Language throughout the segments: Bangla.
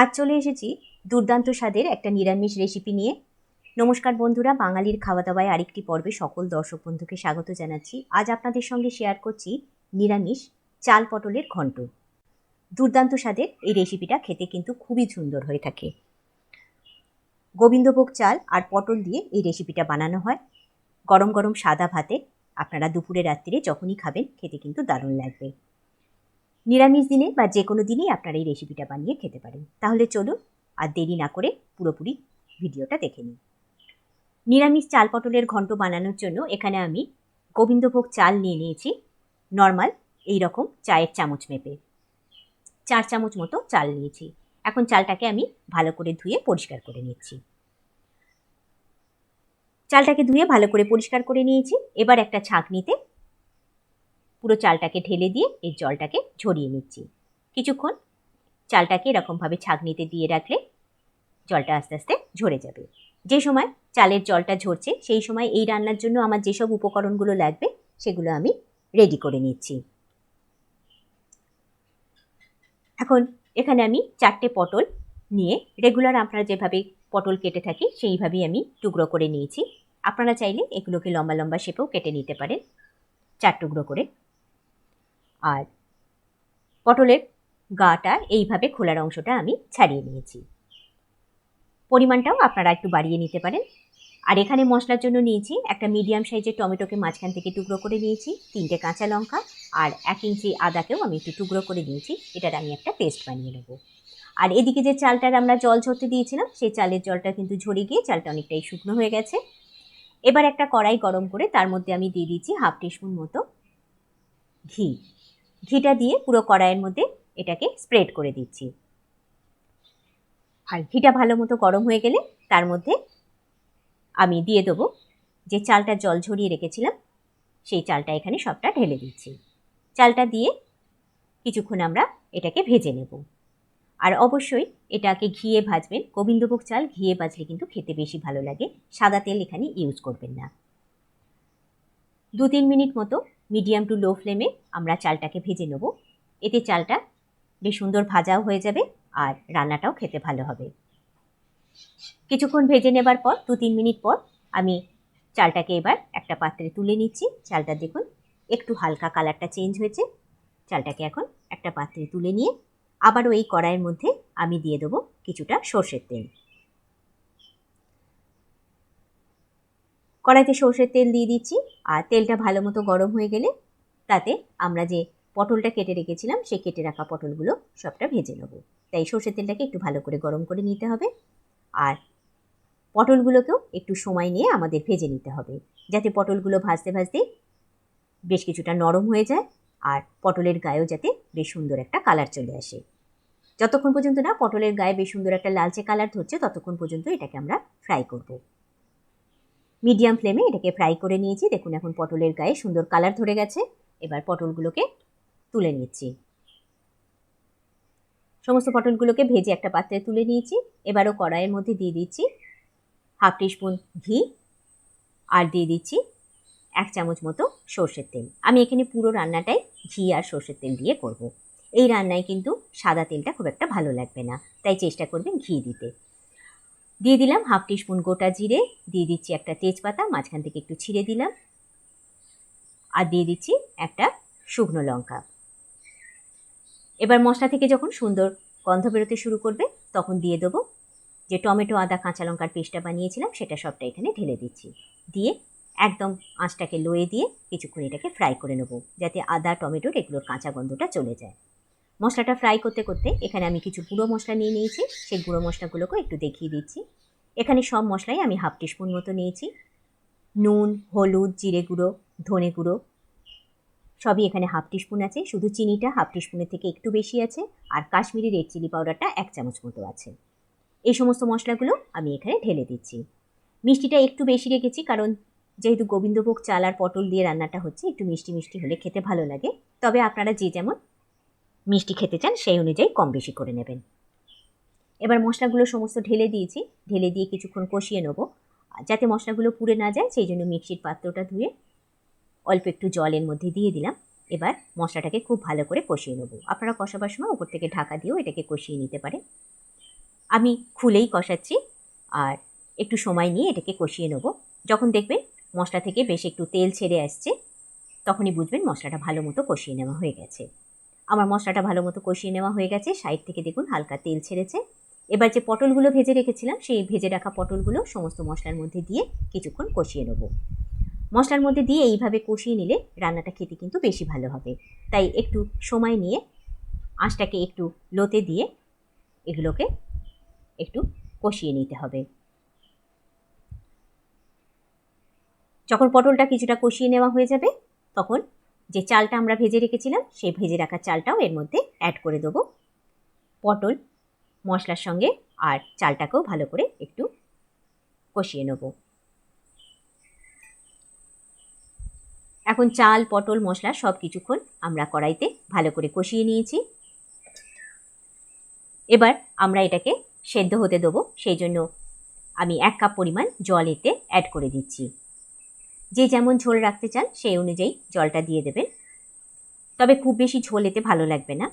আজ চলে এসেছি দুর্দান্ত স্বাদের একটা নিরামিষ রেসিপি নিয়ে। নমস্কার বন্ধুরা, বাঙালির খাওয়া দাওয়ায় আরেকটি পর্বে সকল দর্শক বন্ধুকে স্বাগত জানাচ্ছি। আজ আপনাদের সঙ্গে শেয়ার করছি নিরামিষ চাল পটলের ঘন্ট। দুর্দান্ত স্বাদের এই রেসিপিটা খেতে কিন্তু খুবই সুন্দর হয়ে থাকে। গোবিন্দভোগ চাল আর পটল দিয়ে এই রেসিপিটা বানানো হয়। গরম গরম সাদা ভাতে আপনারা দুপুরে রাত্রিরে যখনই খাবেন, খেতে কিন্তু দারুণ লাগবে। নিরামিষ দিনে বা যে কোনো দিনই আপনারা এই রেসিপিটা বানিয়ে খেতে পারেন। তাহলে চলুন আর দেরি না করে পুরোপুরি ভিডিওটা দেখে নিন নিরামিষ চাল পটলের ঘন্ট বানানোর জন্য এখানে আমি গোবিন্দভোগ চাল নিয়ে নিয়েছি। নর্মাল এই রকম চায়ের চামচ মেপে। চার চামচ মতো চাল নিয়েছি। এখন চালটাকে আমি ভালো করে ধুয়ে পরিষ্কার করে নিচ্ছি। চালটাকে ধুয়ে ভালো করে পরিষ্কার করে নিয়েছি। এবার একটা ছাঁকনিতে পুরো চালটাকে ঢেলে দিয়ে এই জলটাকে ঝরিয়ে নিচ্ছি। কিছুক্ষণ চালটাকে এরকমভাবে ছাঁকনিতে দিয়ে রাখলে জলটা আস্তে আস্তে ঝরে যাবে। যে সময় চালের জলটা ঝরছে, সেই সময় এই রান্নার জন্য আমার যেসব উপকরণগুলো লাগবে, সেগুলো আমি রেডি করে নিচ্ছি। এখন এখানে আমি চারটে পটল নিয়ে রেগুলার আপনারা যেভাবে পটল কেটে থাকি, সেইভাবেই আমি টুকরো করে নিয়েছি। আপনারা চাইলে এগুলোকে লম্বা লম্বা শেপেও কেটে নিতে পারেন। চার টুকরো করে। আর পটলের গাটা এইভাবে খোলার অংশটা আমি ছাড়িয়ে নিয়েছি। পরিমাণটাও আপনারা একটু বাড়িয়ে নিতে পারেন। আর এখানে মশলার জন্য নিয়েছি একটা মিডিয়াম সাইজের টমেটোকে মাঝখান থেকে টুকরো করে নিয়েছি, তিনটে কাঁচা লঙ্কা, আর এক ইঞ্চি আদাকেও আমি একটু টুকরো করে নিয়েছি, এটার আমি একটা পেস্ট বানিয়ে নেব। আর এদিকে যে চালটার আমরা জল ঝরতে দিয়েছিলাম, সেই চালের জলটা কিন্তু ঝরে গিয়ে চালটা অনেকটাই শুকনো হয়ে গেছে। এবার একটা কড়াই গরম করে তার মধ্যে আমি দিয়ে দিয়েছি হাফ টিস্পুন মতো ঘি। ঘিটা দিয়ে পুরো কড়াইয়ের মধ্যে এটাকে স্প্রেড করে দিচ্ছি। আর ঘিটা ভালো মতো গরম হয়ে গেলে তার মধ্যে আমি দিয়ে দেবো যে চালটা জল ঝরিয়ে রেখেছিলাম, সেই চালটা এখানে সবটা ঢেলে দিচ্ছি। চালটা দিয়ে কিছুক্ষণ আমরা এটাকে ভেজে নেব। আর অবশ্যই এটাকে ঘিয়ে ভাজবেন। গোবিন্দভোগ চাল ঘিয়ে ভাজলে কিন্তু খেতে বেশি ভালো লাগে। সাদা তেল এখানে ইউজ করবেন না। দু তিন মিনিট মতো মিডিয়াম টু লো ফ্লেমে আমরা চালটাকে ভেজে নেব। এতে চালটা বেশ সুন্দর ভাজাও হয়ে যাবে আর রান্নাটাও খেতে ভালো হবে। কিছুক্ষণ ভেজে নেবার পর দু তিন মিনিট পর আমি চালটাকে এবার একটা পাত্রে তুলে নিচ্ছি। চালটা দেখুন একটু হালকা কালারটা চেঞ্জ হয়েছে। চালটাকে এখন একটা পাত্রে তুলে নিয়ে আবারও এই কড়াইয়ের মধ্যে আমি দিয়ে দেবো কিছুটা সর্ষের তেল। কড়াইতে সর্ষের তেল দিয়ে দিচ্ছি, আর তেলটা ভালো মতো গরম হয়ে গেলে তাতে আমরা যে পটলটা কেটে রেখেছিলাম সেই কেটে রাখা পটলগুলো সবটা ভেজে নেব। তাই সর্ষের তেলটাকে একটু ভালো করে গরম করে নিতে হবে, আর পটলগুলোকেও একটু সময় নিয়ে আমাদের ভেজে নিতে হবে, যাতে পটলগুলো ভাজতে ভাজতে বেশ কিছুটা নরম হয়ে যায়, আর পটলের গায়েও যাতে বেশ সুন্দর একটা কালার চলে আসে। যতক্ষণ পর্যন্ত না পটলের গায়ে বেশ সুন্দর একটা লালচে কালার ধরছে, ততক্ষণ পর্যন্ত এটাকে আমরা ফ্রাই করব। মিডিয়াম ফ্লেমে এটাকে ফ্রাই করে নিয়েছি। দেখুন, এখন পটলের গায়ে সুন্দর কালার ধরে গেছে। এবার পটলগুলোকে তুলে নিচ্ছি। সমস্ত পটলগুলোকে ভেজে একটা পাত্রে তুলে নিয়েছি। এবারও কড়াইয়ের মধ্যে দিয়ে দিচ্ছি হাফ টিস্পুন ঘি আর দিয়ে দিচ্ছি এক চামচ মতো সর্ষের তেল। আমি এখানে পুরো রান্নাটাই ঘি আর সর্ষের তেল দিয়ে করব। এই রান্নায় কিন্তু সাদা তেলটা খুব একটা ভালো লাগবে না। তাই চেষ্টা করবেন ঘি দিতে। দিয়ে দিলাম হাফ টিস্পুন গোটা জিরে, দিয়ে দিচ্ছি একটা তেজপাতা, মাঝখান থেকে একটু ছিঁড়ে দিলাম। আর দিয়ে দিচ্ছি একটা শুকনো লঙ্কা। এবার মশলা থেকে যখন সুন্দর গন্ধ বেরোতে শুরু করবে, তখন দিয়ে দেবো যে টমেটো, আদা, কাঁচা লঙ্কার পেস্টটা বানিয়েছিলাম, সেটা সবটা এখানে ঢেলে দিচ্ছি। দিয়ে একদম আঁচটাকে লয়ে দিয়ে কিছুক্ষণ এটাকে ফ্রাই করে নেব, যাতে আদা, টমেটোর এগুলোর কাঁচা গন্ধটা চলে যায়। মশলাটা ফ্রাই করতে করতে এখানে আমি কিছু গুঁড়ো মশলা নিয়ে নিয়েছি। সেই গুঁড়ো মশলাগুলোকেও একটু দেখিয়ে দিচ্ছি। এখানে সব মশলাই আমি হাফ টিস্পুন মতো নিয়েছি। নুন, হলুদ, জিরে গুঁড়ো, ধনে গুঁড়ো, সবই এখানে হাফ টিস্পুন আছে। শুধু চিনিটা হাফ টিস্পুনের থেকে একটু বেশি আছে আর কাশ্মীরি রেড চিলি পাউডারটা এক চামচ মতো আছে। এই সমস্ত মশলাগুলো আমি এখানে ঢেলে দিচ্ছি। মিষ্টিটা একটু বেশি রেখেছি কারণ যেহেতু গোবিন্দভোগ চাল আর পটল দিয়ে রান্নাটা হচ্ছে, একটু মিষ্টি মিষ্টি হলে খেতে ভালো লাগে। তবে আপনারা যে যেমন মিষ্টি খেতে চান, সেই অনুযায়ী কম বেশি করে নেবেন। এবার মশলাগুলো সমস্ত ঢেলে দিয়েছি। ঢেলে দিয়ে কিছুক্ষণ কষিয়ে নেব। যাতে মশলাগুলো পুড়ে না যায়, সেই জন্য মিক্সির পাত্রটা ধুয়ে অল্প একটু জলের মধ্যে দিয়ে দিলাম। এবার মশলাটাকে খুব ভালো করে কষিয়ে নেব। আপনারা কষাবার সময় ওপর থেকে ঢাকা দিয়েও এটাকে কষিয়ে নিতে পারেন। আমি খুলেই কষাচ্ছি আর একটু সময় নিয়ে এটাকে কষিয়ে নেব। যখন দেখবেন মশলা থেকে বেশ একটু তেল ছেড়ে আসছে, তখনই বুঝবেন মশলাটা ভালো মতো কষিয়ে নেওয়া হয়ে গেছে। আমার মশলাটা ভালো মতো কষিয়ে নেওয়া হয়ে গেছে। সাইড থেকে দেখুন হালকা তেল ছেড়েছে। এবার যে পটলগুলো ভেজে রেখেছিলাম, সেই ভেজে রাখা পটলগুলো সমস্ত মশলার মধ্যে দিয়ে কিছুক্ষণ কষিয়ে নেব। মশলার মধ্যে দিয়ে এইভাবে কষিয়ে নিলে রান্নাটা খেতে কিন্তু বেশি ভালো হবে। তাই একটু সময় নিয়ে আঁচটাকে একটু লোতে দিয়ে এগুলোকে একটু কষিয়ে নিতে হবে। যখন পটলটা কিছুটা কষিয়ে নেওয়া হয়ে যাবে, তখন যে চালটা আমরা ভেজে রেখেছিলাম, সেই ভেজে রাখা চালটাও এর মধ্যে অ্যাড করে দেবো। পটল, মশলার সঙ্গে আর চালটাকেও ভালো করে একটু কষিয়ে নেব। এখন চাল, পটল, মশলা সব কিছুক্ষণ আমরা কড়াইতে ভালো করে কষিয়ে নিয়েছি। এবার আমরা এটাকে সেদ্ধ হতে দেবো, সেই জন্য আমি এক কাপ পরিমাণ জল এতে অ্যাড করে দিচ্ছি। যে যেমন ঝোল রাখতে চান, সেই অনুযায়ী জলটা দিয়ে দেবেন। তবে খুব বেশি ঝোল এতে ভালো লাগবে না।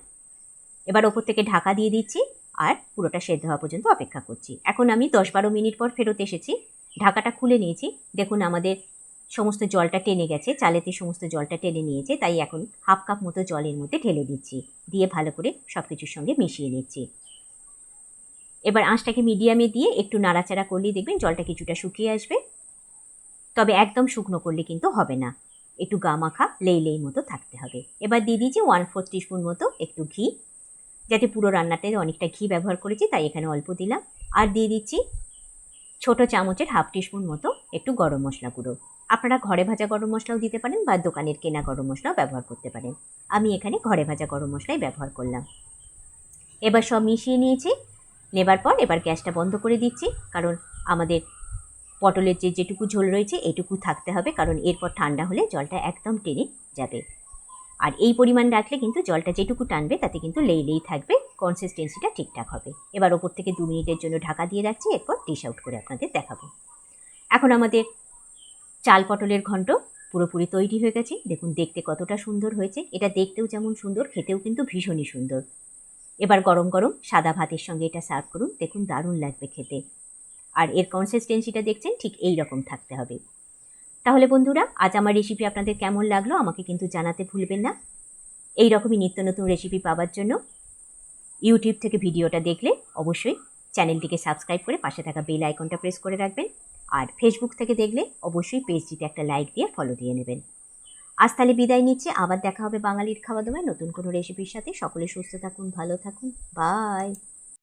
এবার ওপর থেকে ঢাকা দিয়ে দিচ্ছি আর পুরোটা সেদ্ধ হওয়া পর্যন্ত অপেক্ষা করছি। এখন আমি দশ বারো মিনিট পর ফেরত এসেছি। ঢাকাটা খুলে নিয়েছি। দেখুন আমাদের সমস্ত জলটা টেনে গেছে, চালেতে সমস্ত জলটা টেনে নিয়েছে, তাই এখন হাফ কাপ মতো জলের মধ্যে ঢেলে দিচ্ছি। দিয়ে ভালো করে সব কিছুর সঙ্গে মিশিয়ে নিচ্ছি। এবার আঁচটাকে মিডিয়ামে দিয়ে একটু নাড়াচাড়া করলেই দেখবেন জলটা কিছুটা শুকিয়ে আসবে। তবে একদম শুকনো করলে কিন্তু হবে না। একটু গা মাখা, লেই লেই মতো থাকতে হবে। এবার দিয়ে দিয়েছি ওয়ান ফোর টিস্পুন মতো একটু ঘি। যাতে পুরো রান্নাতে অনেকটা ঘি ব্যবহার করেছি, তাই এখানে অল্প দিলাম। আর দিয়ে দিচ্ছি ছোট চামচের হাফ টিস্পুন মতো একটু গরম মশলা গুঁড়ো। আপনারা ঘরে ভাজা গরম মশলাও দিতে পারেন বা দোকানের কেনা গরম মশলাও ব্যবহার করতে পারেন। আমি এখানে ঘরে ভাজা গরম মশলাই ব্যবহার করলাম। এবার সব মিশিয়ে নিয়েছি। নেবার পর এবার গ্যাসটা বন্ধ করে দিচ্ছি, কারণ আমাদের পটলের যে যেটুকু ঝোল রয়েছে এটুকু থাকতে হবে, কারণ এরপর ঠান্ডা হলে জলটা একদম টেনে যাবে। আর এই পরিমাণ রাখলে কিন্তু জলটা যেটুকু টানবে তাতে কিন্তু লেই লেই থাকবে কনসিস্টেন্সিটা ঠিকঠাক হবে। এবার ওপর থেকে দু মিনিটের জন্য ঢাকা দিয়ে রাখছি, এরপর ডিশ আউট করে আপনাদের দেখাবো। এখন আমাদের চাল পটলের ঘন্ট পুরোপুরি তৈরি হয়ে গেছে। দেখুন, দেখতে কতটা সুন্দর হয়েছে। এটা দেখতেও যেমন সুন্দর, খেতেও কিন্তু ভীষণই সুন্দর। এবার গরম গরম সাদা ভাতের সঙ্গে এটা সার্ভ করুন। দেখুন, দারুণ লাগবে খেতে। আর এর কনসিস্টেন্সিটা দেখছেন, ঠিক এই রকম থাকতে হবে। তাহলে বন্ধুরা, আজ আমার রেসিপি আপনাদের কেমন লাগল আমাকে কিন্তু জানাতে ভুলবেন না। এই রকমই নিত্য নতুন রেসিপি পাওয়ার জন্য। ইউটিউব থেকে ভিডিওটা দেখলে অবশ্যই চ্যানেলটিকে সাবস্ক্রাইব করে পাশে থাকা বেল আইকনটা প্রেস করে রাখবেন। আর ফেসবুক থেকে দেখলে অবশ্যই পেজটিতে একটা লাইক দিয়ে ফলো দিয়ে নেবেন। আজ তাহলে বিদায় নিচ্ছে, আবার দেখা হবে বাঙালির খাওয়া দাওয়ায় নতুন কোনো রেসিপির সাথে। সকলে সুস্থ থাকুন, ভালো থাকুন। বাই